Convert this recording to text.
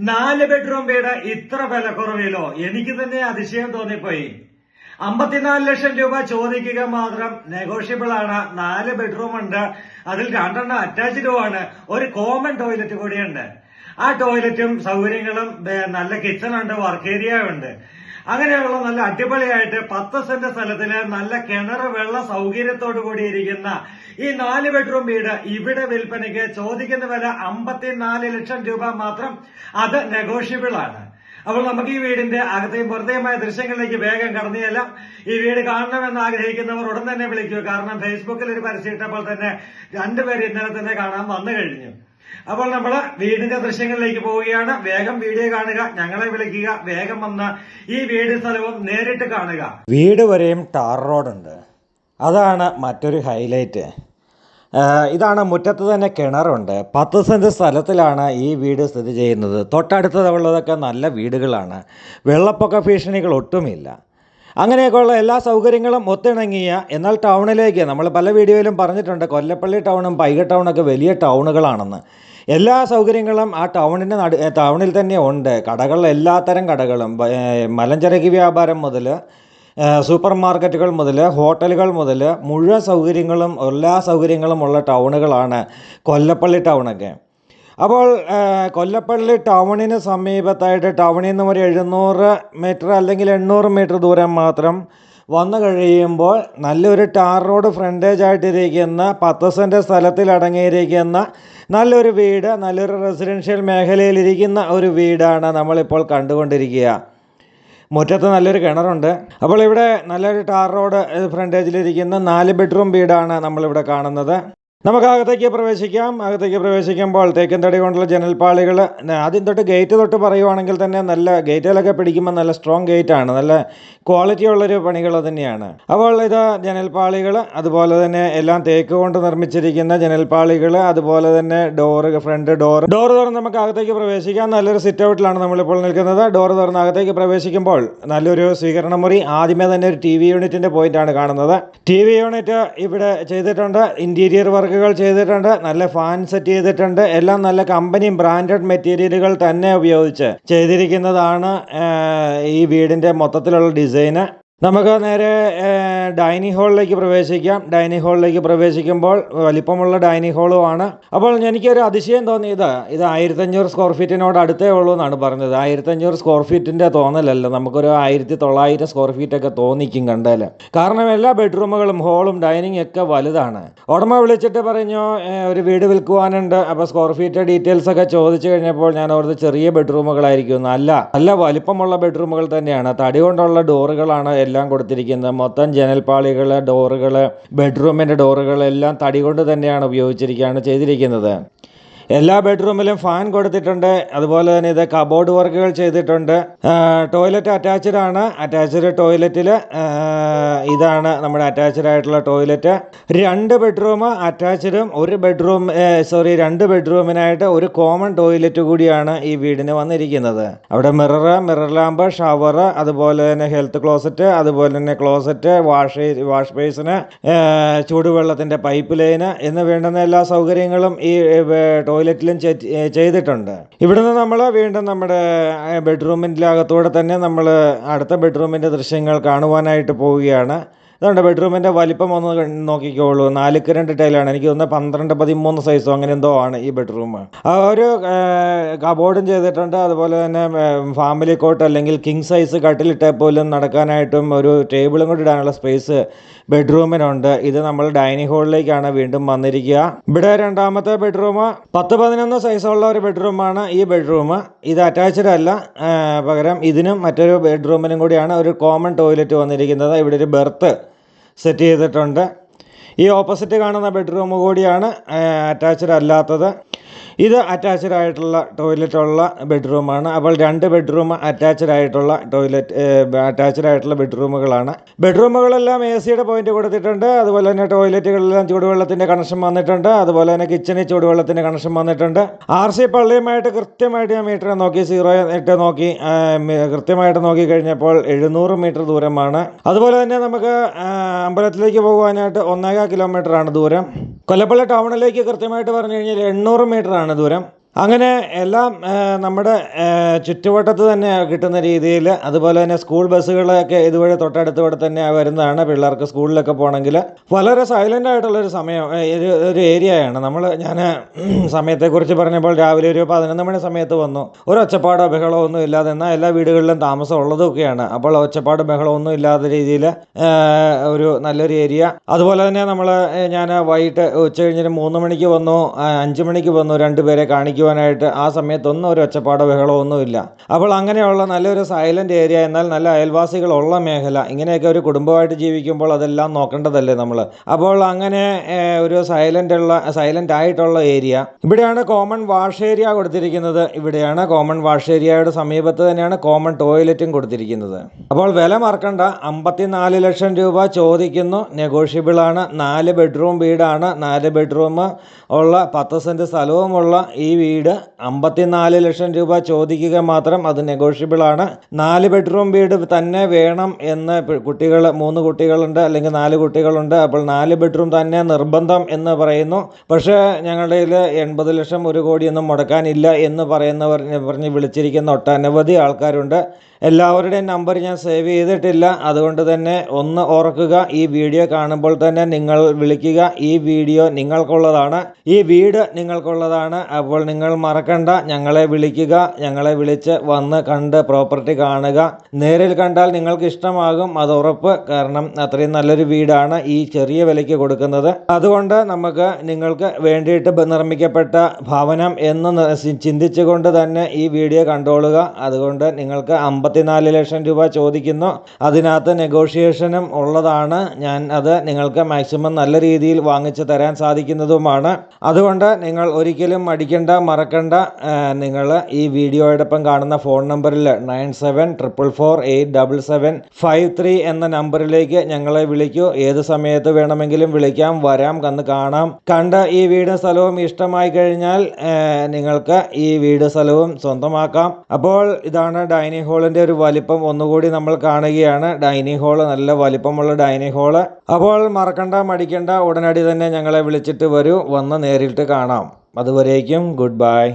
നാല് ബെഡ്റൂം വീട് ഇത്ര വില കുറവിലോ? എനിക്ക് തന്നെ അതിശയം തോന്നിപ്പോയി. അമ്പത്തിനാല് ലക്ഷം രൂപ ചോദിക്കുക മാത്രം നെഗോഷ്യബിൾ ആണ്. നാല് ബെഡ്റൂം ഉണ്ട്. അതിൽ രണ്ടെണ്ണം അറ്റാച്ച്ഡ് ആണ്. ഒരു കോമൺ ടോയ്ലറ്റ് കൂടിയുണ്ട്. ആ ടോയ്ലറ്റും സൗകര്യങ്ങളും നല്ല കിച്ചൺ ഉണ്ട് വർക്ക് ഏരിയ ഉണ്ട്. അങ്ങനെയുള്ള നല്ല അടിപൊളിയായിട്ട് പത്ത് സെന്റ് സ്ഥലത്തിൽ നല്ല കിണർ വെള്ള സൗകര്യത്തോടു കൂടിയിരിക്കുന്ന ഈ നാല് ബെഡ്റൂം വീട് ഇവിടെ വിൽപ്പനയ്ക്ക് ചോദിക്കുന്ന വില അമ്പത്തിനാല് ലക്ഷം രൂപ മാത്രം അത് നെഗോഷ്യബിൾ ആണ്. അപ്പോൾ നമുക്ക് ഈ വീടിന്റെ അകത്തെയും പുറത്തെയുമായ ദൃശ്യങ്ങളിലേക്ക് വേഗം കടന്നിയല്ല ഈ വീട് കാണണമെന്ന് ആഗ്രഹിക്കുന്നവർ ഉടൻ തന്നെ വിളിക്കൂ. കാരണം ഫേസ്ബുക്കിൽ ഒരു പരസ്യം ഇട്ടപ്പോൾ തന്നെ രണ്ടുപേര് ഇന്നലെ തന്നെ കാണാൻ വന്നു കഴിഞ്ഞു. അപ്പോൾ നമ്മൾ വീടിന്റെ ദൃശ്യങ്ങളിലേക്ക് പോവുകയാണ്. വേഗം വീഡിയോ കാണുക ഞങ്ങളെ വിളിക്കുക വേഗം വന്ന് ഈ വീട് സ്ഥലവും നേരിട്ട് കാണുക. വീട് വരെയും ടാർ റോഡുണ്ട്. അതാണ് മറ്റൊരു ഹൈലൈറ്റ് ഇതാണ് മുറ്റത്ത് തന്നെ കിണറുണ്ട്. പത്ത് സെന്റ് സ്ഥലത്തിലാണ് ഈ വീട് സ്ഥിതി ചെയ്യുന്നത്. തൊട്ടടുത്തുള്ളതൊക്കെ നല്ല വീടുകളാണ്. വെള്ളപ്പൊക്ക ഭീഷണികൾ ഒട്ടുമില്ല. അങ്ങനെയൊക്കെയുള്ള എല്ലാ സൗകര്യങ്ങളും ഒത്തിണങ്ങിയ എന്നാൽ ടൗണിലേക്ക് നമ്മൾ പല വീഡിയോയിലും പറഞ്ഞിട്ടുണ്ട് കൊല്ലപ്പള്ളി ടൗണും പൈക ടൗണൊക്കെ വലിയ ടൗണുകളാണെന്ന്. എല്ലാ സൗകര്യങ്ങളും ആ ടൗണിന്റെ നടു ടൗണിൽ തന്നെ ഉണ്ട്. കടകൾ എല്ലാത്തരം കടകളും മലഞ്ചരക്ക് വ്യാപാരം മുതൽ സൂപ്പർ മാർക്കറ്റുകൾ മുതൽ ഹോട്ടലുകൾ മുതൽ മുഴുവൻ സൗകര്യങ്ങളും എല്ലാ സൗകര്യങ്ങളും ഉള്ള ടൗണുകളാണ് കൊല്ലപ്പള്ളി ടൗണൊക്കെ. അപ്പോൾ കൊല്ലപ്പള്ളി ടൗണിന് സമീപത്തായിട്ട് ടൗണിൽ നിന്ന് ഒരു എഴുന്നൂറ് മീറ്റർ അല്ലെങ്കിൽ എണ്ണൂറ് മീറ്റർ ദൂരം മാത്രം വന്നു കഴിയുമ്പോൾ നല്ലൊരു ടാർ റോഡ് ഫ്രണ്ടേജ് ആയിട്ടിരിക്കുന്ന പത്ത് സെന്റ് സ്ഥലത്തിൽ അടങ്ങിയിരിക്കുന്ന നല്ലൊരു വീട് നല്ലൊരു റെസിഡൻഷ്യൽ മേഖലയിലിരിക്കുന്ന ഒരു വീടാണ് നമ്മളിപ്പോൾ കണ്ടുകൊണ്ടിരിക്കുക. മുറ്റത്ത് നല്ലൊരു കിണറുണ്ട്. അപ്പോൾ ഇവിടെ നല്ലൊരു ടാർ റോഡ് ഫ്രണ്ടേജിലിരിക്കുന്ന നാല് ബെഡ്റൂം വീടാണ് നമ്മളിവിടെ കാണുന്നത്. നമുക്ക് അകത്തേക്ക് പ്രവേശിക്കാം. അകത്തേക്ക് പ്രവേശിക്കുമ്പോൾ തേക്കൻ തടി കൊണ്ടുള്ള ജനൽപ്പാളികൾ ആദ്യം തൊട്ട് ഗേറ്റ് തൊട്ട് പറയുവാണെങ്കിൽ തന്നെ നല്ല ഗേറ്റുകളൊക്കെ പിടിക്കുമ്പോൾ നല്ല സ്ട്രോങ് ഗേറ്റ് ആണ്. നല്ല ക്വാളിറ്റി ഉള്ളൊരു പണികൾ തന്നെയാണ്. അപ്പോൾ ഇത് ജനൽപ്പാളികൾ അതുപോലെ തന്നെ എല്ലാം തേക്ക് കൊണ്ട് നിർമ്മിച്ചിരിക്കുന്ന ജനൽപ്പാളികൾ അതുപോലെ തന്നെ ഡോറ് ഫ്രണ്ട് ഡോർ ഡോർ തുറന്ന് നമുക്ക് അകത്തേക്ക് പ്രവേശിക്കാം. നല്ലൊരു സിറ്റ് ഔട്ടിലാണ് നമ്മളിപ്പോൾ നിൽക്കുന്നത്. ഡോർ തുറന്ന് അകത്തേക്ക് പ്രവേശിക്കുമ്പോൾ നല്ലൊരു സ്വീകരണ മുറി. ആദ്യമേ തന്നെ ഒരു ടി വി യൂണിറ്റിന്റെ പോയിന്റാണ് കാണുന്നത്. ടി വി യൂണിറ്റ് ഇവിടെ ചെയ്തിട്ടുണ്ട്. ഇന്റീരിയർ വർക്കുകൾ ചെയ്തിട്ടുണ്ട് നല്ല ഫാൻ സെറ്റ് ചെയ്തിട്ടുണ്ട്. എല്ലാം നല്ല കമ്പനി ബ്രാൻഡഡ് മെറ്റീരിയലുകൾ തന്നെ ഉപയോഗിച്ച് ചെയ്തിരിക്കുന്നതാണ് ഈ വീടിന്റെ മൊത്തത്തിലുള്ള ഡിസൈന് നമുക്ക് നേരെ ഡൈനിങ് ഹാളിലേക്ക് പ്രവേശിക്കാം. ഡൈനിങ് ഹാളിലേക്ക് പ്രവേശിക്കുമ്പോൾ വലിപ്പമുള്ള ഡൈനിങ് ഹാളുമാണ് അപ്പോൾ എനിക്കൊരു അതിശയം തോന്നിയത്. ഇത് ആയിരത്തഞ്ഞൂറ് സ്ക്വയർ ഫീറ്റിനോട് അടുത്തേ ഉള്ളൂ എന്നാണ് പറഞ്ഞത്. ആയിരത്തഞ്ഞൂറ് സ്ക്വയർ ഫീറ്റിന്റെ തോന്നലല്ല. നമുക്കൊരു ആയിരത്തി തൊള്ളായിരം സ്ക്വയർ ഫീറ്റ് ഒക്കെ തോന്നിക്കും കണ്ടാൽ കാരണം എല്ലാ ബെഡ്റൂമുകളും ഹാളും ഡൈനിങ് ഒക്കെ വലുതാണ്. ഉടമ വിളിച്ചിട്ട് പറഞ്ഞു ഒരു വീട് വിൽക്കുവാനുണ്ട്. അപ്പോൾ സ്ക്വയർ ഫീറ്റ് ഡീറ്റെയിൽസ് ഒക്കെ ചോദിച്ചു കഴിഞ്ഞപ്പോൾ ഞാൻ ഓർത്ത് ചെറിയ ബെഡ്റൂമുകളായിരിക്കും. അല്ല നല്ല വലിപ്പമുള്ള ബെഡ്റൂമുകൾ തന്നെയാണ്. തടി കൊണ്ടുള്ള ഡോറുകളാണ് എല്ലാം കൊടുത്തിരിക്കുന്നത് മൊത്തം ജനൽപാളികൾ ഡോറുകൾ ബെഡ്റൂമിന്റെ ഡോറുകൾ എല്ലാം തടി കൊണ്ട് തന്നെയാണ് ഉപയോഗിച്ചിരിക്കുകയാണ് ചെയ്തിരിക്കുന്നത്. എല്ലാ ബെഡ്റൂമിലും ഫാൻ കൊടുത്തിട്ടുണ്ട്. അതുപോലെ തന്നെ ഇത് കബോർഡ് വർക്കുകൾ ചെയ്തിട്ടുണ്ട്. ടോയ്ലറ്റ് അറ്റാച്ച്ഡ് ആണ്. അറ്റാച്ച്ഡ് ടോയ്ലറ്റിൽ ഇതാണ് നമ്മുടെ അറ്റാച്ച്ഡ് ആയിട്ടുള്ള ടോയ്ലറ്റ് രണ്ട് ബെഡ്റൂം അറ്റാച്ച്ഡും ഒരു ബെഡ്റൂം സോറി രണ്ട് ബെഡ്റൂമിനായിട്ട് ഒരു കോമൺ ടോയ്ലറ്റ് കൂടിയാണ് ഈ വീടിന് വന്നിരിക്കുന്നത്. അവിടെ മിറർ മിറർ ലാമ്പ് ഷവർ അതുപോലെ തന്നെ ഹെൽത്ത് ക്ലോസറ്റ് അതുപോലെ തന്നെ ക്ലോസറ്റ് വാഷ് വാഷ് ബേസിന് ചൂടുവെള്ളത്തിന്റെ പൈപ്പ് ലൈന് എന്ന് വേണ്ടുന്ന എല്ലാ സൗകര്യങ്ങളും ഈ ടോയ്ലറ്റിലും ചെയ്തിട്ടുണ്ട്. ഇവിടുന്ന് നമ്മൾ വീണ്ടും നമ്മുടെ ബെഡ്റൂമിന്റെ അകത്തൂടെ തന്നെ നമ്മൾ അടുത്ത ബെഡ്റൂമിന്റെ ദൃശ്യങ്ങൾ കാണുവാനായിട്ട് പോവുകയാണ്. അതുകൊണ്ട് ബെഡ്റൂമിന്റെ വലിപ്പം ഒന്ന് നോക്കിക്കോളൂ. നാലുക്ക് രണ്ട് ടൈലാണ്. എനിക്ക് തോന്നുന്നത് പന്ത്രണ്ട് പതിമൂന്ന് സൈസോ അങ്ങനെ എന്തോ ആണ് ഈ ബെഡ്റൂം. ഒരു കബോർഡും ചെയ്തിട്ടുണ്ട്. അതുപോലെ തന്നെ ഫാമിലി കോട്ട് അല്ലെങ്കിൽ കിങ് സൈസ് കട്ടിലിട്ടാൽ പോലും നടക്കാനായിട്ടും ഒരു ടേബിളും കൂടി ഇടാനുള്ള സ്പേസ് ബെഡ്റൂമിനുണ്ട്. ഇത് നമ്മൾ ഡൈനിങ് ഹാളിലേക്കാണ് വീണ്ടും വന്നിരിക്കുക. ഇവിടെ രണ്ടാമത്തെ ബെഡ്റൂം. പത്ത് പതിനൊന്ന് സൈസുള്ള ഒരു ബെഡ്റൂമാണ് ഈ ബെഡ്റൂം. ഇത് അറ്റാച്ച്ഡ് അല്ല. പകരം ഇതിനും മറ്റൊരു ബെഡ്റൂമിനും കൂടിയാണ് ഒരു കോമൺ ടോയ്ലറ്റ് വന്നിരിക്കുന്നത്. ഇവിടെ ഒരു ബെർത്ത് സെറ്റ് ചെയ്തിട്ടുണ്ട്. ഈ ഓപ്പോസിറ്റ് കാണുന്ന ബെഡ്റൂം കൂടിയാണ് അറ്റാച്ച്ഡ് അല്ലാത്തത്. ഇത് അറ്റാച്ച്ഡ് ആയിട്ടുള്ള ടോയ്ലറ്റ് ഉള്ള ബെഡ്റൂമാണ് അപ്പോൾ രണ്ട് ബെഡ്റൂം അറ്റാച്ച്ഡ് ആയിട്ടുള്ള ടോയ്ലറ്റ് അറ്റാച്ച്ഡ് ആയിട്ടുള്ള ബെഡ്റൂമുകളാണ് ബെഡ്റൂമുകളെല്ലാം എ സിയുടെ പോയിന്റ് കൊടുത്തിട്ടുണ്ട്. അതുപോലെ തന്നെ ടോയ്ലറ്റുകളിലെല്ലാം ചൂടുവെള്ളത്തിന്റെ കണക്ഷൻ വന്നിട്ടുണ്ട്. അതുപോലെ തന്നെ കിച്ചണിൽ ചൂടുവെള്ളത്തിന്റെ കണക്ഷൻ വന്നിട്ടുണ്ട്. ആർ സി പള്ളിയുമായിട്ട് കൃത്യമായിട്ട് ഞാൻ മീറ്റർ നോക്കി സീറോ ഇട്ട് നോക്കി കൃത്യമായിട്ട് നോക്കി കഴിഞ്ഞപ്പോൾ എഴുന്നൂറ് മീറ്റർ ദൂരമാണ്. അതുപോലെ തന്നെ നമുക്ക് അമ്പലത്തിലേക്ക് പോകുവാനായിട്ട് കിലോമീറ്റർ ആണ് ദൂരം. കൊല്ലപ്പള്ളി ടൗണിലേക്ക് കൃത്യമായിട്ട് പറഞ്ഞു കഴിഞ്ഞാൽ എണ്ണൂറ് മീറ്റർ ആണ് ദൂരം. അങ്ങനെ എല്ലാം നമ്മുടെ ചുറ്റുവട്ടത്ത് തന്നെ കിട്ടുന്ന രീതിയിൽ അതുപോലെ തന്നെ സ്കൂൾ ബസ്സുകളൊക്കെ ഇതുവഴി തൊട്ടടുത്ത് ഇവിടെ തന്നെ വരുന്നതാണ് പിള്ളേർക്ക് സ്കൂളിലൊക്കെ പോകണമെങ്കിൽ. വളരെ സൈലന്റ് ആയിട്ടുള്ളൊരു സമയം ഒരു ഒരു ഏരിയയാണ് നമ്മൾ ഞാൻ സമയത്തെക്കുറിച്ച് പറഞ്ഞപ്പോൾ രാവിലെ ഒരു പതിനൊന്ന് മണി സമയത്ത് വന്നു. ഒരു ഒച്ചപ്പാടോ ബഹളമോ ഒന്നും ഇല്ലാതെ എന്നാൽ എല്ലാ വീടുകളിലും താമസം ഉള്ളതൊക്കെയാണ്. അപ്പോൾ ഒച്ചപ്പാട് ബഹളമോ ഒന്നും ഇല്ലാത്ത രീതിയിൽ ഒരു നല്ലൊരു ഏരിയ അതുപോലെ തന്നെ നമ്മൾ ഞാൻ വൈകിട്ട് ഉച്ച കഴിഞ്ഞിട്ട് മൂന്ന് മണിക്ക് വന്നു അഞ്ച് മണിക്ക് വന്നു രണ്ടുപേരെ കാണിക്കുവാനായിട്ട് ആ സമയത്തൊന്നും ഒരു ഒച്ചപ്പാടോ ബഹളോ ഒന്നുമില്ല. അപ്പോൾ അങ്ങനെയുള്ള നല്ലൊരു സൈലന്റ് ഏരിയ എന്നാൽ നല്ല അയൽവാസികളുള്ള മേഖല ഇങ്ങനെയൊക്കെ ഒരു കുടുംബമായിട്ട് ജീവിക്കുമ്പോൾ അതെല്ലാം നോക്കേണ്ടതല്ലേ നമ്മൾ? അപ്പോൾ അങ്ങനെ ഒരു സൈലന്റ് ഉള്ള സൈലന്റ് ആയിട്ടുള്ള ഏരിയ ഇവിടെയാണ് കോമൺ വാഷ് ഏരിയ കൊടുത്തിരിക്കുന്നത്. ഇവിടെയാണ് കോമൺ വാഷ് ഏരിയയുടെ സമീപത്ത് തന്നെയാണ് കോമൺ ടോയ്ലറ്റും കൊടുത്തിരിക്കുന്നത്. അപ്പോൾ വില മറക്കണ്ട. അമ്പത്തിനാല് ലക്ഷം രൂപ ചോദിക്കുന്നു. നെഗോഷ്യബിൾ ആണ്. നാല് ബെഡ്റൂം വീടാണ്. നാല് ബെഡ്റൂം ഉള്ള പത്ത് സെന്റ് സ്ഥലവുമുള്ള ഈ വീട് അമ്പത്തിനാല് ലക്ഷം രൂപ ചോദിക്കുക മാത്രം അത് നെഗോഷ്യബിൾ ആണ്. നാല് ബെഡ്റൂം വീട് തന്നെ വേണം എന്ന് കുട്ടികൾ മൂന്ന് കുട്ടികളുണ്ട് അല്ലെങ്കിൽ നാല് കുട്ടികളുണ്ട്. അപ്പോൾ നാല് ബെഡ്റൂം തന്നെ നിർബന്ധം എന്ന് പറയുന്നു. പക്ഷേ ഞങ്ങളുടെ എൺപത് ലക്ഷം ഒരു കോടിയൊന്നും മുടക്കാനില്ല എന്ന് പറയുന്നവർ പറഞ്ഞ് വിളിച്ചിരിക്കുന്ന ഒട്ടനവധി ആൾക്കാരുണ്ട്. എല്ലാവരുടെയും നമ്പർ ഞാൻ സേവ് ചെയ്തിട്ടില്ല. അതുകൊണ്ട് തന്നെ ഒന്ന് ഓർക്കുക ഈ വീഡിയോ കാണുമ്പോൾ തന്നെ നിങ്ങൾ വിളിക്കുക. ഈ വീഡിയോ നിങ്ങൾക്കുള്ളതാണ്. ഈ വീട് നിങ്ങൾക്കുള്ളതാണ്. അപ്പോൾ നിങ്ങൾ മറക്കണ്ട ഞങ്ങളെ വിളിക്കുക. ഞങ്ങളെ വിളിച്ച് വന്ന് കണ്ട് പ്രോപ്പർട്ടി കാണുക. നേരിൽ കണ്ടാൽ നിങ്ങൾക്ക് ഇഷ്ടമാകും അത് ഉറപ്പ്. കാരണം അത്രയും നല്ലൊരു വീടാണ് ഈ ചെറിയ വിലയ്ക്ക് കൊടുക്കുന്നത്. അതുകൊണ്ട് നമുക്ക് നിങ്ങൾക്ക് വേണ്ടിയിട്ട് നിർമ്മിക്കപ്പെട്ട ഭവനം എന്ന് ചിന്തിച്ചുകൊണ്ട് തന്നെ ഈ വീഡിയോ കണ്ടോളുക. അതുകൊണ്ട് നിങ്ങൾക്ക് അമ്പത്തിനാല് ലക്ഷം രൂപ ചോദിക്കുന്നു. അതിനകത്ത് നെഗോഷിയേഷനും ഉള്ളതാണ്. ഞാൻ അത് നിങ്ങൾക്ക് മാക്സിമം നല്ല രീതിയിൽ വാങ്ങിച്ചു തരാൻ സാധിക്കുന്നതുമാണ്. അതുകൊണ്ട് നിങ്ങൾ ഒരിക്കലും മടിക്കണ്ട മറക്കണ്ട. നിങ്ങൾ ഈ വീഡിയോയോടൊപ്പം കാണുന്ന ഫോൺ നമ്പറിൽ nine seven triple four eight double seven five three എന്ന നമ്പറിലേക്ക് ഞങ്ങളെ വിളിക്കൂ. ഏത് സമയത്ത് വേണമെങ്കിലും വിളിക്കാം വരാം കന്ന് കാണാം. കണ്ട ഈ വീടും സ്ഥലവും ഇഷ്ടമായി കഴിഞ്ഞാൽ നിങ്ങൾക്ക് ഈ വീട് സ്ഥലവും സ്വന്തമാക്കാം. അപ്പോൾ ഇതാണ് ഡൈനിങ് ഹാളിന്റെ ഒരു വലിപ്പം ഒന്നുകൂടി നമ്മൾ കാണുകയാണ്. ഡൈനിങ് ഹാൾ നല്ല വലിപ്പമുള്ള ഡൈനിങ് ഹാൾ അപ്പോൾ മറക്കണ്ട മടിക്കണ്ട ഉടനടി തന്നെ ഞങ്ങളെ വിളിച്ചിട്ട് വരൂ. വന്ന് നേരിട്ട് കാണാം. അതുവരേക്കും ഗുഡ് ബൈ.